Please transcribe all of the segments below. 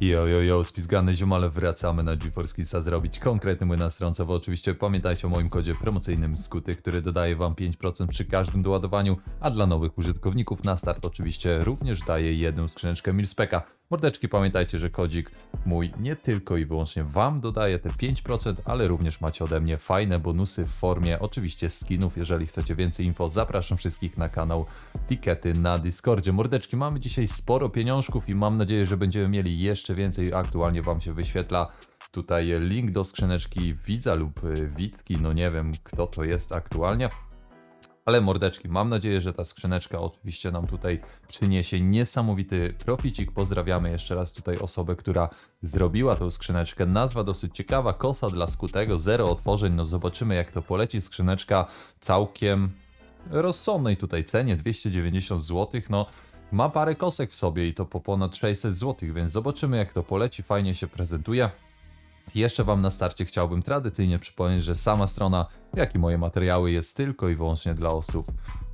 Jo, jo, jo, spizgane ziomale, wracamy na GeForce Kidsa zrobić konkretny młyn bo oczywiście pamiętajcie o moim kodzie promocyjnym Skuty, który dodaje wam 5% przy każdym doładowaniu, a dla nowych użytkowników na start oczywiście również daje jedną skrzyneczkę Milspeka. Mordeczki, pamiętajcie, że kodzik mój nie tylko i wyłącznie wam dodaje te 5%, ale również macie ode mnie fajne bonusy w formie oczywiście skinów. Jeżeli chcecie więcej info, zapraszam wszystkich na kanał Tikety na Discordzie. Mordeczki, mamy dzisiaj sporo pieniążków i mam nadzieję, że będziemy mieli jeszcze więcej. Aktualnie wam się wyświetla tutaj link do skrzyneczki widza lub widzki, no nie wiem kto to jest aktualnie. Ale mordeczki, mam nadzieję, że ta skrzyneczka oczywiście nam tutaj przyniesie niesamowity proficik. Pozdrawiamy jeszcze raz tutaj osobę, która zrobiła tą skrzyneczkę. Nazwa dosyć ciekawa, kosa dla skutego, zero otworzeń. No zobaczymy jak to poleci. Skrzyneczka całkiem rozsądnej tutaj cenie, 290 zł. No ma parę kosek w sobie i to po ponad 600 zł, więc zobaczymy jak to poleci. Fajnie się prezentuje. Jeszcze Wam na starcie chciałbym tradycyjnie przypomnieć, że sama strona, jak i moje materiały jest tylko i wyłącznie dla osób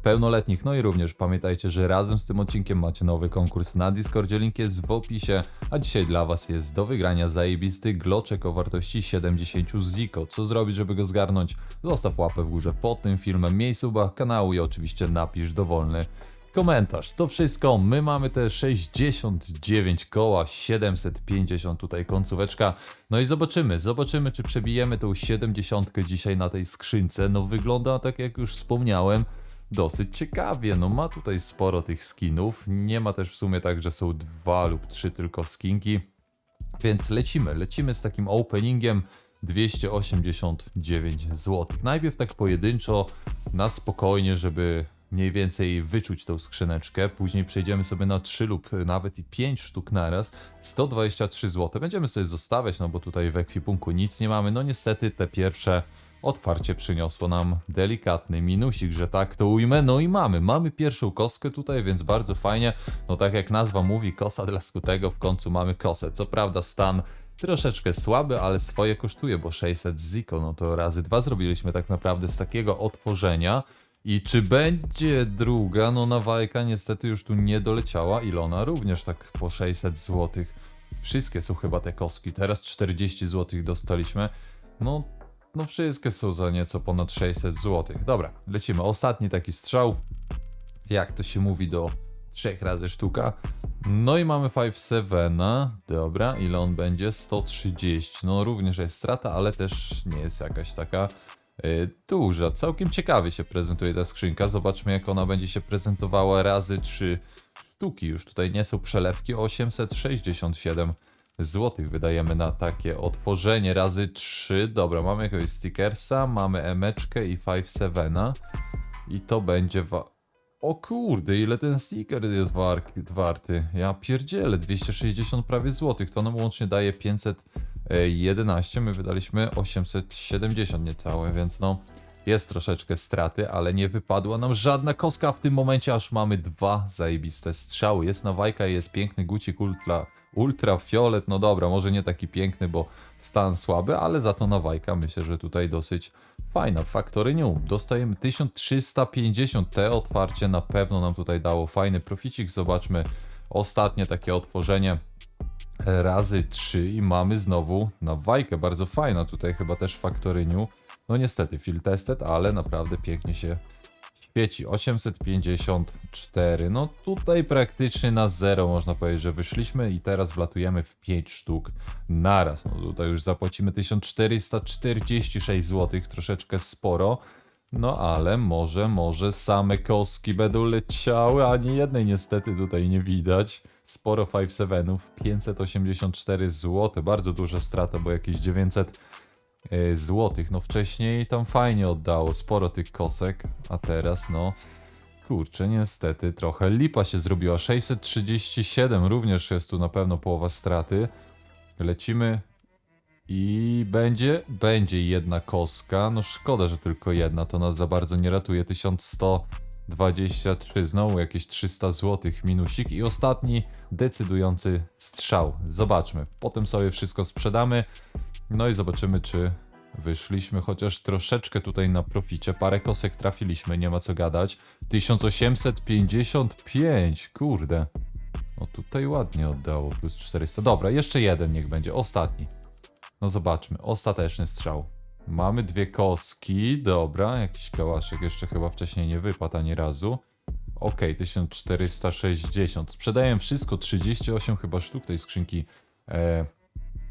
pełnoletnich. No i również pamiętajcie, że razem z tym odcinkiem macie nowy konkurs na Discordzie, link jest w opisie, a dzisiaj dla Was jest do wygrania zajebisty gloczek o wartości 70 ziko. Co zrobić, żeby go zgarnąć? Zostaw łapę w górze pod tym filmem, miej suba kanału i oczywiście napisz dowolny komentarz. To wszystko. My mamy te 69 koła, 750 tutaj końcóweczka. No i zobaczymy, zobaczymy czy przebijemy tą 70 dzisiaj na tej skrzynce. No wygląda tak jak już wspomniałem. Dosyć ciekawie, no ma tutaj sporo tych skinów. Nie ma też w sumie tak, że są dwa lub trzy tylko skinki. Więc lecimy, lecimy z takim openingiem 289 zł. Najpierw tak pojedynczo, na spokojnie, żeby mniej więcej wyczuć tą skrzyneczkę. Później przejdziemy sobie na 3 lub nawet i 5 sztuk naraz. 123 zł. Będziemy sobie zostawiać, no bo tutaj w ekwipunku nic nie mamy. No niestety te pierwsze otwarcie przyniosło nam delikatny minusik, że tak to ujmę. No i mamy, mamy pierwszą kostkę tutaj, więc bardzo fajnie. No tak jak nazwa mówi, kosa dla skutego, w końcu mamy kosę. Co prawda stan troszeczkę słaby, ale swoje kosztuje, bo 600 ziko, no to razy dwa zrobiliśmy tak naprawdę z takiego otworzenia. I czy będzie druga? No nawajka niestety już tu nie doleciała. Ilona również tak po 600 zł. Wszystkie są chyba te kostki. Teraz 40 zł dostaliśmy. No, no wszystkie są za nieco ponad 600 zł. Dobra, lecimy. Ostatni taki strzał. Jak to się mówi do trzech razy sztuka. No i mamy 5-7. Dobra, ile on będzie? 130. No również jest strata, ale też nie jest jakaś taka duża. Całkiem ciekawie się prezentuje ta skrzynka. Zobaczmy jak ona będzie się prezentowała razy 3 sztuki. Już tutaj nie są przelewki. 867 zł wydajemy na takie otworzenie razy 3. Dobra, mamy jakiegoś stickersa, mamy emeczkę i 5-7. I to będzie wa- o kurde, ile ten sticker jest war- warty. Ja pierdzielę, 260 prawie złotych. To nam łącznie daje 511. My wydaliśmy 870 niecałe, więc no jest troszeczkę straty, ale nie wypadła nam żadna kostka w tym momencie, aż mamy dwa zajebiste strzały. Jest nawajka i jest piękny gucik ultra, ultrafiolet. No dobra, może nie taki piękny, bo stan słaby, ale za to nawajka myślę, że tutaj dosyć fajna. Factory New. Dostajemy 1350. Te otwarcie na pewno nam tutaj dało fajny proficik. Zobaczmy ostatnie takie otworzenie razy 3 i mamy znowu na wajkę. Bardzo fajna tutaj chyba też Factory New. No niestety field tested, ale naprawdę pięknie się świeci. 854. No tutaj praktycznie na zero można powiedzieć, że wyszliśmy i teraz wlatujemy w 5 sztuk naraz. No tutaj już zapłacimy 1446 zł, troszeczkę sporo. No ale może, może same kostki będą leciały, a nie jednej niestety tutaj nie widać. Sporo 5-7, 584 zł, bardzo duża strata, bo jakieś 900 e, złotych. No wcześniej tam fajnie oddało, sporo tych kosek, a teraz no kurczę, niestety trochę lipa się zrobiła. 637 również jest tu na pewno połowa straty. Lecimy i będzie, będzie jedna kostka. No szkoda, że tylko jedna, to nas za bardzo nie ratuje. 1123, znowu jakieś 300 zł minusik i ostatni decydujący strzał. Zobaczmy. Potem sobie wszystko sprzedamy. No i zobaczymy, czy wyszliśmy chociaż troszeczkę tutaj na proficie. Parę kosek trafiliśmy, nie ma co gadać. 1855, kurde. O, tutaj ładnie oddało, plus 400. Dobra, jeszcze jeden niech będzie, ostatni. No zobaczmy, ostateczny strzał. Mamy dwie kostki, dobra, jakiś kałaszek jeszcze chyba wcześniej nie wypadł ani razu. Okej, 1460. Sprzedaję wszystko, 38 chyba sztuk tej skrzynki e,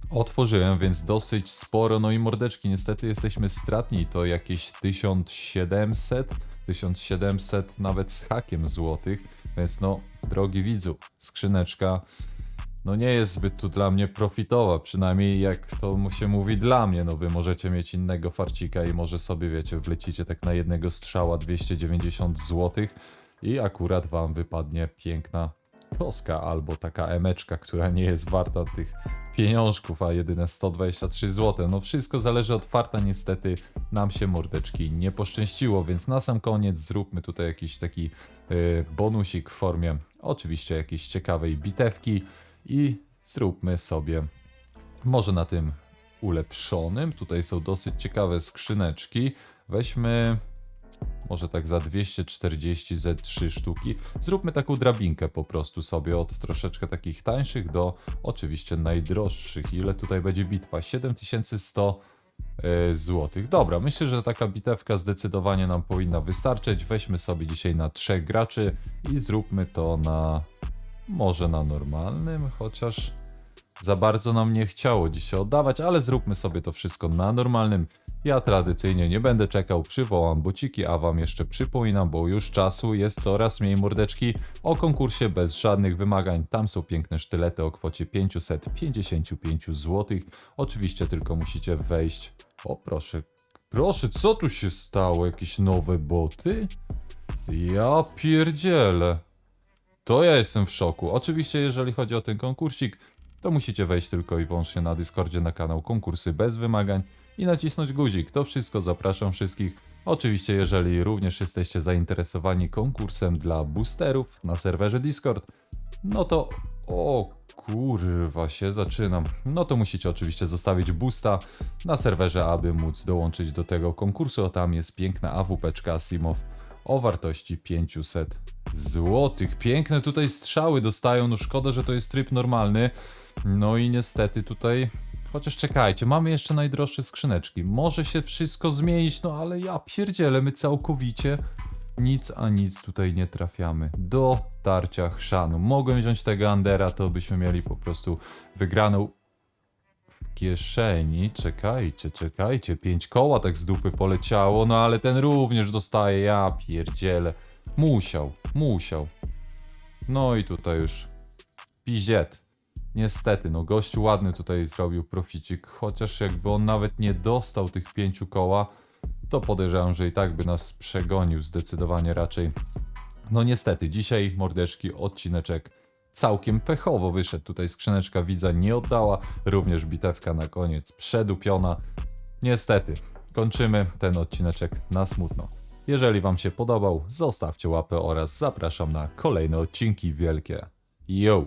otworzyłem, więc dosyć sporo. No i mordeczki, niestety jesteśmy stratni, to jakieś 1700, 1700 nawet z hakiem złotych, więc no, drogi widzu, skrzyneczka no nie jest zbyt tu dla mnie profitowa, przynajmniej jak to mu się mówi dla mnie, no wy możecie mieć innego farcika i może sobie wiecie, wlecicie tak na jednego strzała 290 zł i akurat wam wypadnie piękna koska albo taka emeczka, która nie jest warta tych pieniążków, a jedyne 123 zł. No wszystko zależy od farta, niestety nam się mordeczki nie poszczęściło, więc na sam koniec zróbmy tutaj jakiś taki y, bonusik w formie oczywiście jakiejś ciekawej bitewki i zróbmy sobie może na tym ulepszonym. Tutaj są dosyć ciekawe skrzyneczki. Weźmy może tak za 240 ze 3 sztuki. Zróbmy taką drabinkę po prostu sobie od troszeczkę takich tańszych do oczywiście najdroższych. Ile tutaj będzie bitwa? 7100 e, złotych. Dobra, myślę, że taka bitewka zdecydowanie nam powinna wystarczyć. Weźmy sobie dzisiaj na trzech graczy i zróbmy to na może na normalnym, chociaż za bardzo nam nie chciało dzisiaj oddawać, ale zróbmy sobie to wszystko na normalnym. Ja tradycyjnie nie będę czekał, przywołam buciki, a wam jeszcze przypominam, bo już czasu jest coraz mniej mordeczki o konkursie bez żadnych wymagań. Tam są piękne sztylety o kwocie 555 zł. Oczywiście tylko musicie wejść. O proszę, proszę, co tu się stało? Jakieś nowe boty? Ja pierdzielę. To ja jestem w szoku. Oczywiście, jeżeli chodzi o ten konkursik, to musicie wejść tylko i wyłącznie na Discordzie na kanał Konkursy bez wymagań i nacisnąć guzik. To wszystko zapraszam wszystkich. Oczywiście, jeżeli również jesteście zainteresowani konkursem dla boosterów na serwerze Discord, no to o kurwa się zaczynam. No to musicie oczywiście zostawić boosta na serwerze, aby móc dołączyć do tego konkursu. A tam jest piękna AWP Simow o wartości 500 złotych. Piękne tutaj strzały dostają, no szkoda, że to jest tryb normalny. No i niestety tutaj... Chociaż czekajcie, mamy jeszcze najdroższe skrzyneczki. Może się wszystko zmienić, no ale ja pierdzielę, my całkowicie nic a nic tutaj nie trafiamy. Do tarcia chrzanu. Mogłem wziąć tego Andera, to byśmy mieli po prostu wygraną w kieszeni. Czekajcie, czekajcie. Pięć koła tak z dupy poleciało, no ale ten również dostaje. Ja pierdzielę. Musiał, musiał. No i tutaj już piziet. Niestety, no gościu ładny tutaj zrobił proficik, chociaż jakby on nawet nie dostał tych pięciu koła, to podejrzewam, że i tak by nas przegonił zdecydowanie raczej. No niestety, dzisiaj mordeczki odcineczek całkiem pechowo wyszedł. Tutaj skrzyneczka widza nie oddała, również bitewka na koniec przedupiona. Niestety, kończymy ten odcineczek na smutno. Jeżeli Wam się podobał, zostawcie łapę oraz zapraszam na kolejne odcinki wielkie. Yo!